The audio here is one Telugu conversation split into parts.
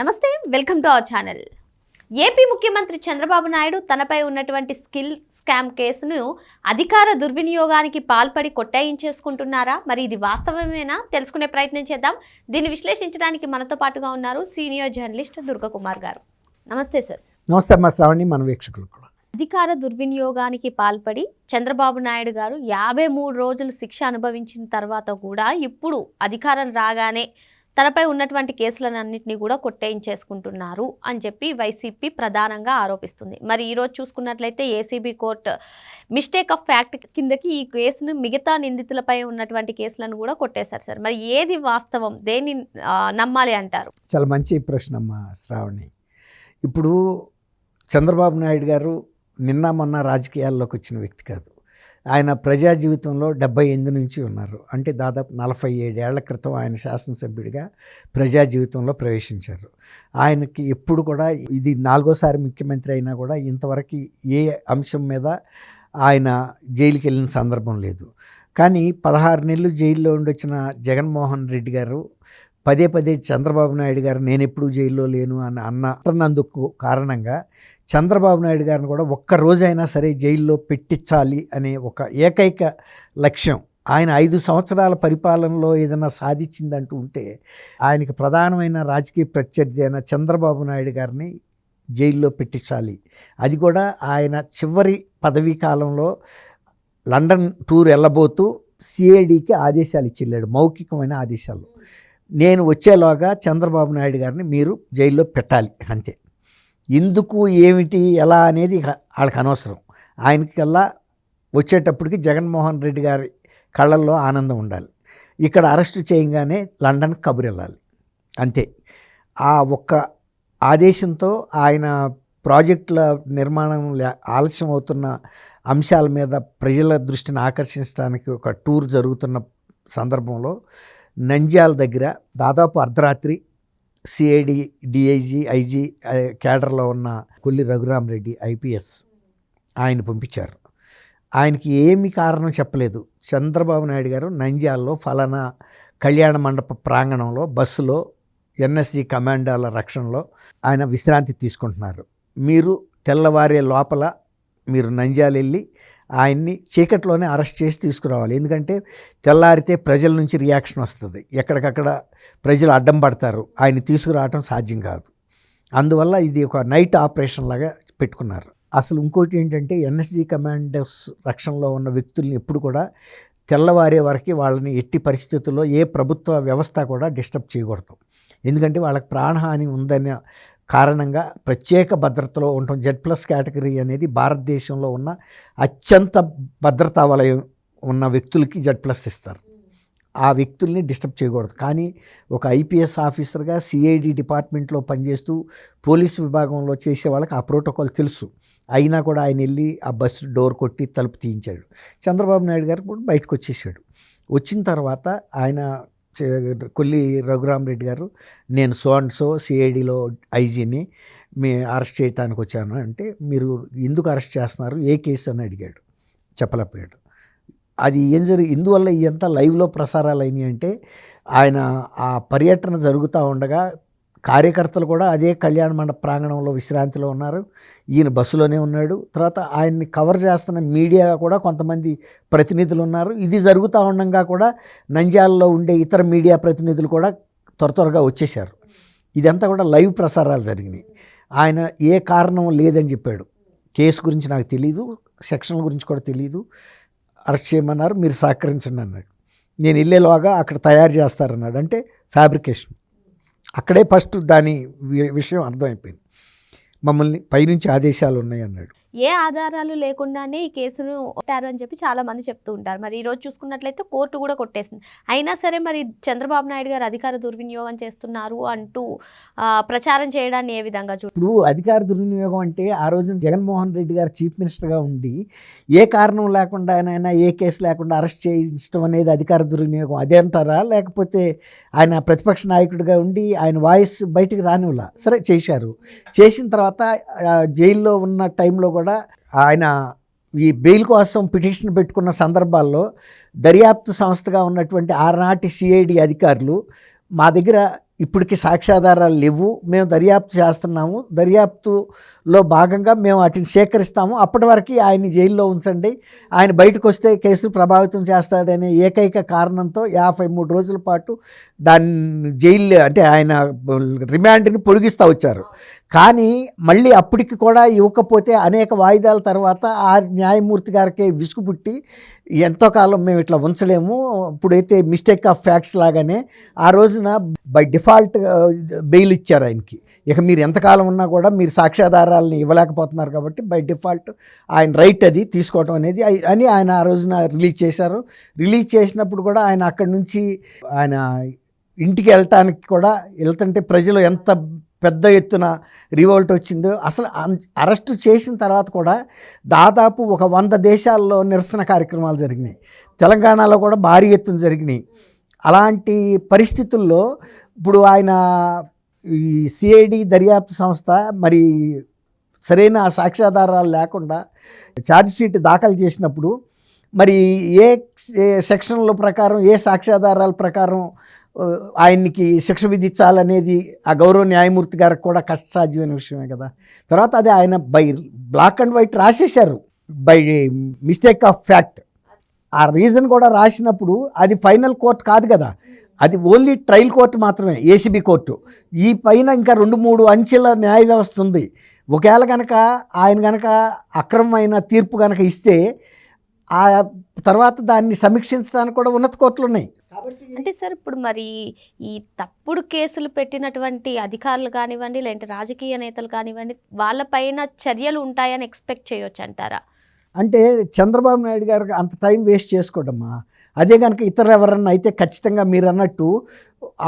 నమస్తే welcome to our channel. AP ముఖ్యమంత్రి చంద్రబాబు నాయుడు తనపై ఉన్నటువంటి స్కిల్ స్కామ్ కేసును అధికార దుర్వినియోగానికి పాల్పడి కొట్టాయించేసుకుంటున్నారా? మరి ఇది వాస్తవమేనా? తెలుసుకునే ప్రయత్నం చేద్దాం. దీన్ని విశ్లేషించడానికి మనతో పాటుగా ఉన్నారు సీనియర్ జర్నలిస్ట్ దుర్గకుమార్ గారు. నమస్తే సార్. నమస్తే అమ్మా శ్రావణి మన వీక్షకులు కూడా. అధికార దుర్వినియోగానికి పాల్పడి చంద్రబాబు నాయుడు గారు యాభై మూడు రోజులు శిక్ష అనుభవించిన తర్వాత కూడా ఇప్పుడు అధికారం రాగానే తనపై ఉన్నటువంటి కేసులన్నింటినీ కూడా కొట్టేయించేసుకుంటున్నారు అని చెప్పి వైసీపీ ప్రధానంగా ఆరోపిస్తుంది. మరి ఈరోజు చూసుకున్నట్లయితే ACB court mistake of fact కిందకి ఈ కేసును మిగతా నిందితులపై ఉన్నటువంటి కేసులను కూడా కొట్టేశారు సార్. మరి ఏది వాస్తవం? దేన్ని నమ్మాలి అంటారు? చాలా మంచి ప్రశ్న అమ్మా శ్రావణి. ఇప్పుడు చంద్రబాబు నాయుడు గారు నిన్న మొన్న రాజకీయాల్లోకి వచ్చిన వ్యక్తి కాదు. ఆయన ప్రజా జీవితంలో డెబ్బై ఎనిమిది నుంచి ఉన్నారు. అంటే దాదాపు నలభై ఏడేళ్ళ క్రితం ఆయన శాసనసభ్యుడిగా ప్రజా జీవితంలో ప్రవేశించారు. ఆయనకి ఎప్పుడు కూడా ఇది నాలుగోసారి ముఖ్యమంత్రి అయినా కూడా ఇంతవరకు ఏ అంశం మీద ఆయన జైలుకి వెళ్ళిన సందర్భం లేదు. కానీ పదహారు నెలలు జైల్లో ఉండొచ్చిన జగన్మోహన్ రెడ్డి గారు పదే పదే చంద్రబాబు నాయుడు గారు నేను ఎప్పుడు జైల్లో లేను అని అన్న అంటున్నందుకు కారణంగా చంద్రబాబు నాయుడు గారిని కూడా ఒక్క రోజైనా సరే జైల్లో పెట్టించాలి అనే ఒక ఏకైక లక్ష్యం. ఆయన ఐదు సంవత్సరాల పరిపాలనలో ఏదైనా సాధించిందంటూ ఉంటే ఆయనకి ప్రధానమైన రాజకీయ ప్రత్యర్థి అయిన చంద్రబాబు నాయుడు గారిని జైల్లో పెట్టించాలి. అది కూడా ఆయన చివరి పదవీ కాలంలో లండన్ టూర్ వెళ్ళబోతూ సిఐడికి ఆదేశాలు ఇచ్చిల్లాడు మౌఖికమైన ఆదేశాలు. నేను వచ్చేలోగా చంద్రబాబు నాయుడు గారిని మీరు జైల్లో పెట్టాలి అంతే. ఎందుకు ఏమిటి ఎలా అనేది వాళ్ళకి అనవసరం. ఆయనకల్లా వచ్చేటప్పటికి జగన్మోహన్ రెడ్డి గారి కళ్ళల్లో ఆనందం ఉండాలి. ఇక్కడ అరెస్టు చేయగానే లండన్ కబురు వెళ్ళాలి అంతే. ఆ ఒక్క ఆదేశంతో ఆయన ప్రాజెక్టుల నిర్మాణం ఆలస్యం అవుతున్న అంశాల మీద ప్రజల దృష్టిని ఆకర్షించడానికి ఒక టూర్ జరుగుతున్న సందర్భంలో నంద్యాల దగ్గర దాదాపు అర్ధరాత్రి సిఐడి డిఐజీ ఐజీ క్యాడర్లో ఉన్న కొల్లి రఘురామరెడ్డి ఐపీఎస్ ఆయన పంపించారు. ఆయనకి ఏమి కారణం చెప్పలేదు. చంద్రబాబు నాయుడు గారు నంద్యాలలో ఫలానా కళ్యాణ మండప ప్రాంగణంలో బస్సులో ఎన్ఎస్జి కమాండోల రక్షణలో ఆయన విశ్రాంతి తీసుకుంటున్నారు. మీరు తెల్లవారే లోపల మీరు నంద్యాల వెళ్ళి ఆయన్ని చీకట్లోనే అరెస్ట్ చేసి తీసుకురావాలి. ఎందుకంటే తెల్లారితే ప్రజల నుంచి రియాక్షన్ వస్తుంది. ఎక్కడికక్కడ ప్రజలు అడ్డం పడతారు. ఆయన తీసుకురావటం సాధ్యం కాదు. అందువల్ల ఇది ఒక నైట్ ఆపరేషన్ లాగా పెట్టుకున్నారు. అసలు ఇంకోటి ఏంటంటే ఎన్ఎస్జి కమాండర్స్ రక్షణలో ఉన్న వ్యక్తుల్ని ఎప్పుడు కూడా తెల్లవారే వరకు వాళ్ళని ఎట్టి పరిస్థితుల్లో ఏ ప్రభుత్వ వ్యవస్థ కూడా డిస్టర్బ్ చేయకూడదు. ఎందుకంటే వాళ్ళకి ప్రాణహాని ఉందనే కారణంగా ప్రత్యేక భద్రతలో ఉండటం జెడ్ ప్లస్ కేటగిరీ అనేది భారతదేశంలో ఉన్న అత్యంత భద్రతా వలయం ఉన్న వ్యక్తులకి జెడ్ ప్లస్ ఇస్తారు. ఆ వ్యక్తుల్ని డిస్టర్బ్ చేయకూడదు. కానీ ఒక ఐపీఎస్ ఆఫీసర్గా సిఐడి డిపార్ట్మెంట్లో పనిచేస్తూ పోలీస్ విభాగంలో చేసే వాళ్ళకి ఆ ప్రోటోకాల్ తెలుసు. అయినా కూడా ఆయన వెళ్ళి ఆ బస్సు డోర్ కొట్టి తలుపు తీయించాడు. చంద్రబాబు నాయుడు గారు కూడా బయటకు వచ్చేసాడు. వచ్చిన తర్వాత ఆయన కొల్లి రఘురామరెడ్డి గారు నేను సో అండ్ సో సిఐడిలో ఐజీని మీ అరెస్ట్ చేయటానికి వచ్చాను అంటే మీరు ఎందుకు అరెస్ట్ చేస్తున్నారు? ఏ కేసు అని అడిగాడు చెప్పలేకపోయాడు. అది ఏం జరిగి ఇందువల్ల ఇదంతా లైవ్లో ప్రసారాలు అయినాయి అంటే ఆయన ఆ పర్యటన జరుగుతూ ఉండగా కార్యకర్తలు కూడా అదే కళ్యాణ మండప ప్రాంగణంలో విశ్రాంతిలో ఉన్నారు. ఈయన బస్సులోనే ఉన్నాడు. తర్వాత ఆయన్ని కవర్ చేస్తున్న మీడియా కూడా కొంతమంది ప్రతినిధులు ఉన్నారు. ఇది జరుగుతూ ఉండగా కూడా నంద్యాలలో ఉండే ఇతర మీడియా ప్రతినిధులు కూడా త్వర త్వరగా వచ్చేసారు ఇదంతా కూడా లైవ్ ప్రసారాలు జరిగినాయి. ఆయన ఏ కారణం లేదని చెప్పాడు. కేసు గురించి నాకు తెలియదు సెక్షన్ల గురించి కూడా తెలియదు అరెస్ట్ చేయమన్నారు. మీరు సహకరించండి అన్నాడు. నేను వెళ్ళేలోగా అక్కడ తయారు చేస్తారన్నాడు. అంటే ఫ్యాబ్రికేషన్. అక్కడే ఫస్ట్ దాని వి- విషయం అర్థమైపోయింది. మమ్మల్ని పైనుంచి ఆదేశాలు ఉన్నాయి అన్నాడు ఏ ఆధారాలు లేకుండానే ఈ కేసును కొట్టారు అని చెప్పి చాలా మంది చెప్తూ ఉంటారు. మరి ఈరోజు చూసుకున్నట్లయితే కోర్టు కూడా కొట్టేసింది. అయినా సరే మరి చంద్రబాబు నాయుడు గారు అధికార దుర్వినియోగం చేస్తున్నారు అంటూ ప్రచారం చేయడాన్ని ఏ విధంగా చూ ఇప్పుడు అధికార దుర్వినియోగం అంటే ఆ రోజున జగన్మోహన్ రెడ్డి గారు చీఫ్ మినిస్టర్గా ఉండి ఏ కారణం లేకుండా ఆయన ఏ కేసు లేకుండా అరెస్ట్ చేయించడం అనేది అధికార దుర్వినియోగం. అదే అంటారా? లేకపోతే ఆయన ప్రతిపక్ష నాయకుడిగా ఉండి ఆయన వాయిస్ బయటకు రానివ్వలా? సరే చేశారు. చేసిన తర్వాత జైల్లో ఉన్న టైంలో కూడా ఆయన ఈ బెయిల్ కోసం పిటిషన్ పెట్టుకున్న సందర్భాల్లో దర్యాప్తు సంస్థగా ఉన్నటువంటి ఆనాటి సిఐడి అధికారులు మా దగ్గర ఇప్పటికి సాక్ష్యాధారాలు లేవు. మేము దర్యాప్తు చేస్తున్నాము. దర్యాప్తులో భాగంగా మేము వాటిని సేకరిస్తాము. అప్పటి వరకు ఆయన్ని జైల్లో ఉంచండి. ఆయన బయటకు వస్తే కేసు ప్రభావితం చేస్తాడనే ఏకైక కారణంతో యాభై మూడు రోజుల పాటు దాన్ని జైలు అంటే ఆయన రిమాండ్ని పొడిగిస్తూ వచ్చారు. కానీ మళ్ళీ అప్పటికి కూడా ఇవ్వకపోతే అనేక వాయిదాల తర్వాత ఆ న్యాయమూర్తి గారికి విసుగు పుట్టి ఎంతో కాలం మేము ఇట్లా ఉంచలేము. ఇప్పుడైతే మిస్టేక్ ఆఫ్ ఫ్యాక్ట్స్ లాగానే ఆ రోజున బై డిఫాల్ట్ బెయిల్ ఇచ్చారు ఆయనకి. ఇక మీరు ఎంతకాలం ఉన్నా కూడా మీరు సాక్ష్యాధారాలని ఇవ్వలేకపోతున్నారు కాబట్టి బై డిఫాల్ట్ ఆయన రైట్ అది తీసుకోవడం అనేది అని ఆయన ఆ రోజున రిలీజ్ చేశారు. రిలీజ్ చేసినప్పుడు కూడా ఆయన అక్కడి నుంచి ఆయన ఇంటికి వెళ్ళటానికి కూడా వెళ్తుంటే ప్రజలు ఎంత పెద్ద ఎత్తున రివోల్ట్ వచ్చిందో అసలు అరెస్టు చేసిన తర్వాత కూడా దాదాపు ఒక వంద దేశాల్లో నిరసన కార్యక్రమాలు జరిగినాయి. తెలంగాణలో కూడా భారీ ఎత్తున జరిగినాయి. అలాంటి పరిస్థితుల్లో ఇప్పుడు ఆయన ఈ సిఐడి దర్యాప్తు సంస్థ మరి సరైన సాక్ష్యాధారాలు లేకుండా ఛార్జ్షీట్ దాఖలు చేసినప్పుడు మరి ఏ సెక్షన్ల ప్రకారం ఏ సాక్ష్యాధారాల ప్రకారం ఆయనకి శిక్ష విధించాలనేది ఆ గౌరవ న్యాయమూర్తి గారికి కూడా కష్టసాధ్యమైన విషయమే కదా. తర్వాత అది ఆయన బై బ్లాక్ అండ్ వైట్ రాసేశారు బై మిస్టేక్ ఆఫ్ ఫ్యాక్ట్. ఆ రీజన్ కూడా రాసినప్పుడు అది ఫైనల్ కోర్ట్ కాదు కదా. అది ఓన్లీ ట్రయల్ కోర్టు మాత్రమే ఏసీబీ కోర్టు. ఈ పైన ఇంకా రెండు మూడు అంచెల న్యాయ వ్యవస్థ ఉంది. ఒకవేళ కనుక ఆయన కనుక అక్రమమైన తీర్పు కనుక ఇస్తే ఆ తర్వాత దాన్ని సమీక్షించడానికి కూడా ఉన్నత కోర్టులు ఉన్నాయి. అంటే సార్ ఇప్పుడు మరి ఈ తప్పుడు కేసులు పెట్టినటువంటి అధికారులు కానివ్వండి లేదంటే రాజకీయ నేతలు కానివ్వండి వాళ్ళపైన చర్యలు ఉంటాయని ఎక్స్పెక్ట్ చేయొచ్చు అంటారా అంటే చంద్రబాబు నాయుడు గారికి అంత టైం వేస్ట్ చేసుకోవడమ్మా అదే కనుక ఇతరులు ఎవరన్నా అయితే ఖచ్చితంగా మీరు అన్నట్టు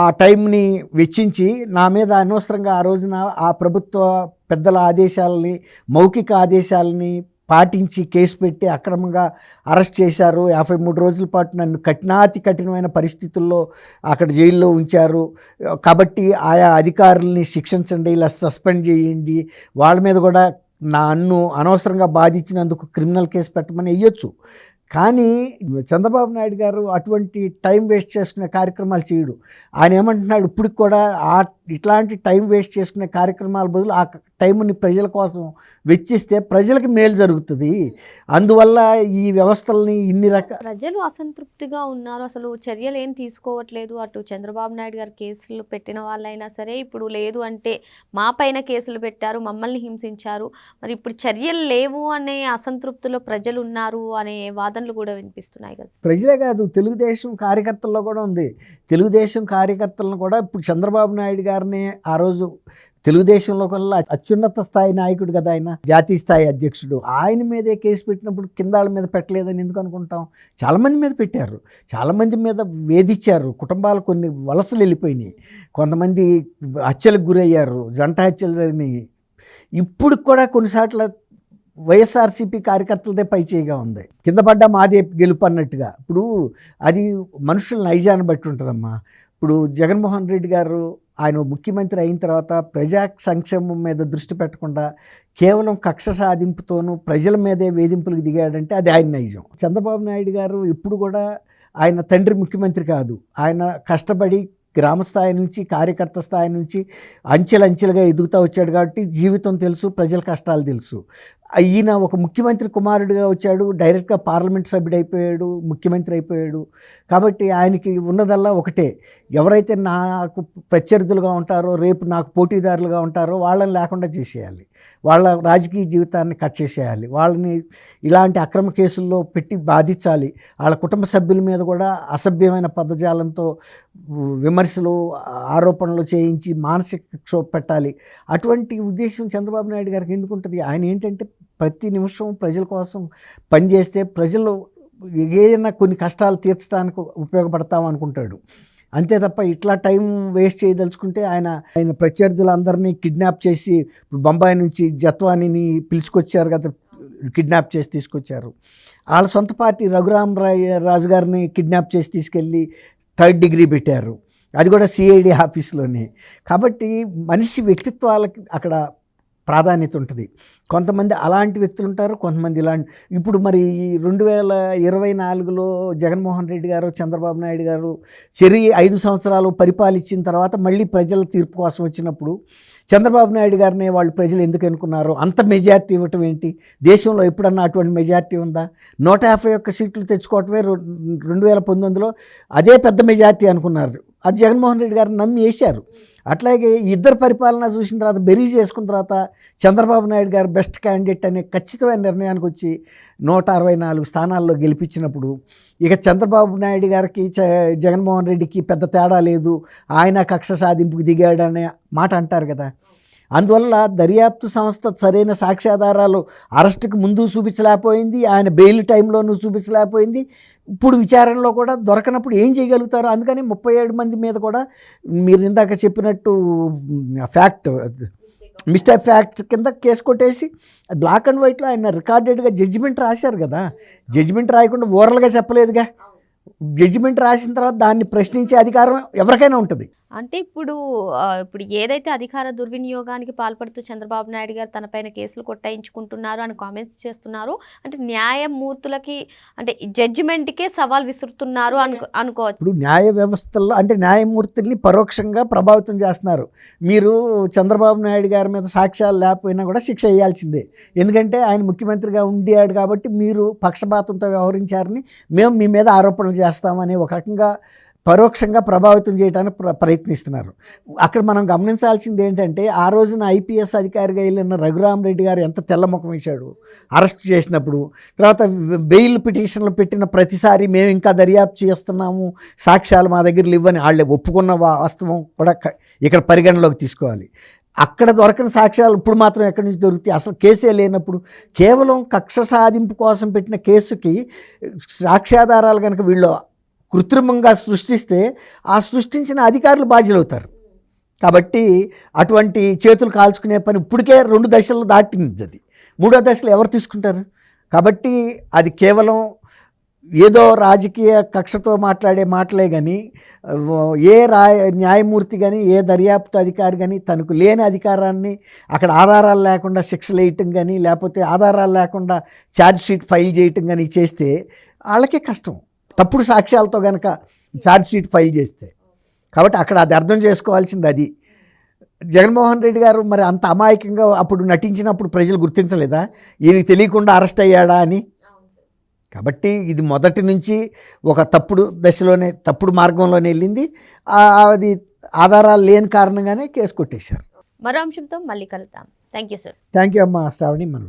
ఆ టైంని వెచ్చించి నా మీద అనవసరంగా ఆ రోజున ఆ ప్రభుత్వ పెద్దల ఆదేశాలని మౌఖిక ఆదేశాలని పాటించి కేసు పెట్టి అక్రమంగా అరెస్ట్ చేశారు. యాభై మూడు రోజుల పాటు నన్ను కఠినాతి కఠినమైన పరిస్థితుల్లో అక్కడ జైల్లో ఉంచారు. కాబట్టి ఆయా అధికారుల్ని శిక్షించండి ఇలా సస్పెండ్ చేయండి. వాళ్ళ మీద కూడా నా అన్ను అనవసరంగా బాధించినందుకు క్రిమినల్ కేసు పెట్టమని వేయొచ్చు కానీ చంద్రబాబు నాయుడు గారు అటువంటి టైం వేస్ట్ చేసుకునే కార్యక్రమాలు చేయడు. ఆయన ఏమంటున్నాడు? ఇప్పటికి కూడా ఆ ఇట్లాంటి టైం వేస్ట్ చేసుకునే కార్యక్రమాల బదులు ఆ టైంని ప్రజల కోసం వెచ్చిస్తే ప్రజలకి మేలు జరుగుతుంది. అందువల్ల ఈ వ్యవస్థల్ని ఇన్ని రకాల ప్రజలు అసంతృప్తిగా ఉన్నారు. అసలు చర్యలు ఏం తీసుకోవట్లేదు. అటు చంద్రబాబు నాయుడు గారు కేసులు పెట్టిన వాళ్ళైనా సరే ఇప్పుడు లేదు అంటే మా పైన కేసులు పెట్టారు మమ్మల్ని హింసించారు. మరి ఇప్పుడు చర్యలు లేవు అనే అసంతృప్తిలో ప్రజలు ఉన్నారు అనే వాదనలు కూడా వినిపిస్తున్నాయి కదా. ప్రజలే కాదు తెలుగుదేశం కార్యకర్తల్లో కూడా ఉంది. తెలుగుదేశం కార్యకర్తలను కూడా ఇప్పుడు చంద్రబాబు నాయుడు గారిని ఆ రోజు తెలుగుదేశంలో కల్లా అత్యున్నత స్థాయి నాయకుడు కదా ఆయన జాతీయ స్థాయి అధ్యక్షుడు. ఆయన మీదే కేసు పెట్టినప్పుడు కింద వాళ్ళ మీద పెట్టలేదని ఎందుకు అనుకుంటాం? చాలామంది మీద పెట్టారు. చాలామంది మీద వేధించారు. కుటుంబాలు కొన్ని వలసలు వెళ్ళిపోయినాయి. కొంతమంది హత్యలకు గురయ్యారు. జంట హత్యలు జరిగినాయి. ఇప్పుడు కూడా కొన్నిసార్లు వైఎస్ఆర్సీపీ కార్యకర్తలదే పై చేయిగా ఉంది. కింద పడ్డా మాదే గెలుపు అన్నట్టుగా. ఇప్పుడు అది మనుషుల నైజాన్ని బట్టి ఉంటుందమ్మా. ఇప్పుడు జగన్మోహన్ రెడ్డి గారు ఆయన ముఖ్యమంత్రి అయిన తర్వాత ప్రజా సంక్షేమం మీద దృష్టి పెట్టకుండా కేవలం కక్ష సాధింపుతోనూ ప్రజల మీదే వేధింపులకు దిగాడంటే అది ఆయన నైజం. చంద్రబాబు నాయుడు గారు ఇప్పుడు కూడా ఆయన తండ్రి ముఖ్యమంత్రి కాదు. ఆయన కష్టపడి గ్రామ స్థాయి నుంచి కార్యకర్త స్థాయి నుంచి అంచెలంచెలుగా ఎదుగుతూ వచ్చాడు కాబట్టి జీవితం తెలుసు ప్రజల కష్టాలు తెలుసు. ఈయన ఒక ముఖ్యమంత్రి కుమారుడిగా వచ్చాడు డైరెక్ట్గా పార్లమెంట్ సభ్యుడు అయిపోయాడు ముఖ్యమంత్రి అయిపోయాడు. కాబట్టి ఆయనకి ఉన్నదల్లా ఒకటే. ఎవరైతే నాకు ప్రత్యర్థులుగా ఉంటారో రేపు నాకు పోటీదారులుగా ఉంటారో వాళ్ళని లేకుండా చేసేయాలి. వాళ్ళ రాజకీయ జీవితాన్ని కట్ చేసేయాలి. వాళ్ళని ఇలాంటి అక్రమ కేసుల్లో పెట్టి బాధించాలి. వాళ్ళ కుటుంబ సభ్యుల మీద కూడా అసభ్యమైన పదజాలంతో విమర్శలు ఆరోపణలు చేయించి మానసిక క్షోభ పెట్టాలి. అటువంటి ఉద్దేశం చంద్రబాబు నాయుడు గారికి ఎందుకు ఉంటుంది? ఆయన ఏంటంటే ప్రతి నిమిషం ప్రజల కోసం పనిచేస్తే ప్రజలు ఏదైనా కొన్ని కష్టాలు తీర్చడానికి ఉపయోగపడతాం అనుకుంటాడు. అంతే తప్ప ఇట్లా టైం వేస్ట్ చేయదలుచుకుంటే ఆయన ఆయన ప్రత్యర్థులందరినీ కిడ్నాప్ చేసి బొంబాయి నుంచి జత్వానిని పిలుచుకొచ్చారు కదా కిడ్నాప్ చేసి తీసుకొచ్చారు. వాళ్ళ సొంత పార్టీ రఘురామ్ రాయ్ రాజు గారిని కిడ్నాప్ చేసి తీసుకెళ్ళి థర్డ్ డిగ్రీ పెట్టారు. అది కూడా సిఐడి ఆఫీస్లోనే. కాబట్టి మనిషి వ్యక్తిత్వాలకి అక్కడ ప్రాధాన్యత ఉంటుంది. కొంతమంది అలాంటి వ్యక్తులు ఉంటారు కొంతమంది ఇలాంటి. ఇప్పుడు మరి రెండు వేల ఇరవై నాలుగులో జగన్మోహన్ రెడ్డి గారు చంద్రబాబు నాయుడు గారు చెరి ఐదు సంవత్సరాలు పరిపాలించిన తర్వాత మళ్ళీ ప్రజల తీర్పు కోసం వచ్చినప్పుడు చంద్రబాబు నాయుడు గారిని వాళ్ళు ప్రజలు ఎందుకు ఎన్నుకున్నారు? అంత మెజార్టీ ఇవ్వటం ఏంటి? దేశంలో ఎప్పుడన్నా అటువంటి మెజార్టీ ఉందా? నూట యాభై ఒక్క సీట్లు తెచ్చుకోవటమే రెండు వేల పంతొమ్మిదిలో అదే పెద్ద మెజార్టీ అనుకున్నారు. అది జగన్మోహన్ రెడ్డి గారిని నమ్మి వేశారు. అట్లాగే ఇద్దరు పరిపాలన చూసిన తర్వాత బెరీ చేసుకున్న తర్వాత చంద్రబాబు నాయుడు గారు బెస్ట్ క్యాండిడేట్ అనే ఖచ్చితమైన నిర్ణయానికి వచ్చి నూట అరవై నాలుగు స్థానాల్లో గెలిపించినప్పుడు ఇక చంద్రబాబు నాయుడు గారికి చ- జగన్మోహన్ రెడ్డికి పెద్ద తేడా లేదు. ఆయన కక్ష సాధింపుకు దిగాడనే మాట అంటారు కదా. అందువల్ల దర్యాప్తు సంస్థ సరైన సాక్ష్యాధారాలు అరెస్టుకు ముందు చూపించలేకపోయింది ఆయన బెయిల్ టైంలోనూ చూపించలేకపోయింది. ఇప్పుడు విచారణలో కూడా దొరకనప్పుడు ఏం చేయగలుగుతారు? అందుకని ముప్పై ఏడు మంది మీద కూడా మీరు ఇందాక చెప్పినట్టు ఫ్యాక్ట్ మిస్టర్ ఫ్యాక్ట్ కింద కేసు కొట్టేసి బ్లాక్ అండ్ వైట్లో ఆయన రికార్డెడ్గా జడ్జిమెంట్ రాశారు కదా. జడ్జిమెంట్ రాయకుండా ఓరల్గా చెప్పలేదుగా. జడ్జిమెంట్ రాసిన తర్వాత దాన్ని ప్రశ్నించే అధికారం ఎవరికైనా ఉంటుంది. అంటే ఇప్పుడు ఇప్పుడు ఏదైతే అధికార దుర్వినియోగానికి పాల్పడుతూ చంద్రబాబు నాయుడు గారు తనపైన కేసులు కొట్టాయించుకుంటున్నారు అని కామెంట్స్ చేస్తున్నారు అంటే న్యాయమూర్తులకి అంటే జడ్జిమెంట్కే సవాల్ విసురుతున్నారు అను అనుకోవచ్చు. ఇప్పుడు న్యాయ వ్యవస్థల్లో అంటే న్యాయమూర్తుల్ని పరోక్షంగా ప్రభావితం చేస్తున్నారు. మీరు చంద్రబాబు నాయుడు గారి మీద సాక్ష్యాలు లేకపోయినా కూడా శిక్ష వేయాల్సిందే. ఎందుకంటే ఆయన ముఖ్యమంత్రిగా ఉండాడు కాబట్టి మీరు పక్షపాతంతో వ్యవహరించారని మేము మీ మీద ఆరోపణలు చేస్తామని ఒక రకంగా పరోక్షంగా ప్రభావితం చేయడానికి ప్ర ప్రయత్నిస్తున్నారు. అక్కడ మనం గమనించాల్సింది ఏంటంటే ఆ రోజున ఐపీఎస్ అధికారిగా వెళ్ళిన రఘురామ్ రెడ్డి గారు ఎంత తెల్లముఖం వేశాడు. అరెస్ట్ చేసినప్పుడు తర్వాత బెయిల్ పిటిషన్లు పెట్టిన ప్రతిసారి మేము ఇంకా దర్యాప్తు చేస్తున్నాము సాక్ష్యాలు మా దగ్గర ఇవ్వని వాళ్ళే ఒప్పుకున్న వాస్తవం కూడా ఇక్కడ పరిగణలోకి తీసుకోవాలి. అక్కడ దొరకని సాక్ష్యాలు ఇప్పుడు మాత్రం ఎక్కడి నుంచి దొరుకుతాయి? అసలు కేసే లేనప్పుడు కేవలం కక్ష సాధింపు కోసం పెట్టిన కేసుకి సాక్ష్యాధారాలు కనుక వీళ్ళు కృత్రిమంగా సృష్టిస్తే ఆ సృష్టించిన అధికారులు బాధ్యులవుతారు. కాబట్టి అటువంటి చేతులు కాల్చుకునే పని ఇప్పటికే రెండు దశలు దాటింది అది. మూడో దశలు ఎవరు తీసుకుంటారు? కాబట్టి అది కేవలం ఏదో రాజకీయ కక్షతో మాట్లాడే మాటలే కానీ ఏ రా న్యాయమూర్తి కానీ ఏ దర్యాప్తు అధికారి కానీ తనకు లేని అధికారాన్ని అక్కడ ఆధారాలు లేకుండా శిక్షలు వేయటం కానీ లేకపోతే ఆధారాలు లేకుండా ఛార్జ్ షీట్ ఫైల్ చేయటం కానీ చేస్తే వాళ్ళకే కష్టం. తప్పుడు సాక్ష్యాలతో కనుక ఛార్జ్ షీట్ ఫైల్ చేస్తే. కాబట్టి అక్కడ అది అర్థం చేసుకోవాల్సింది అది. జగన్మోహన్ రెడ్డి గారు మరి అంత అమాయకంగా అప్పుడు నటించినప్పుడు ప్రజలు గుర్తించలేదా? ఈయనకి తెలియకుండా అరెస్ట్ అయ్యాడా అని? కాబట్టి ఇది మొదటి నుంచి ఒక తప్పుడు దశలోనే తప్పుడు మార్గంలోనే వెళ్ళింది. అది ఆధారాలు లేని కారణంగానే కేసు కొట్టేశారు. మరో అంశంతో మళ్ళీ కలుద్దాం. Thank you sir. Thank you అమ్మా శ్రావణి మనం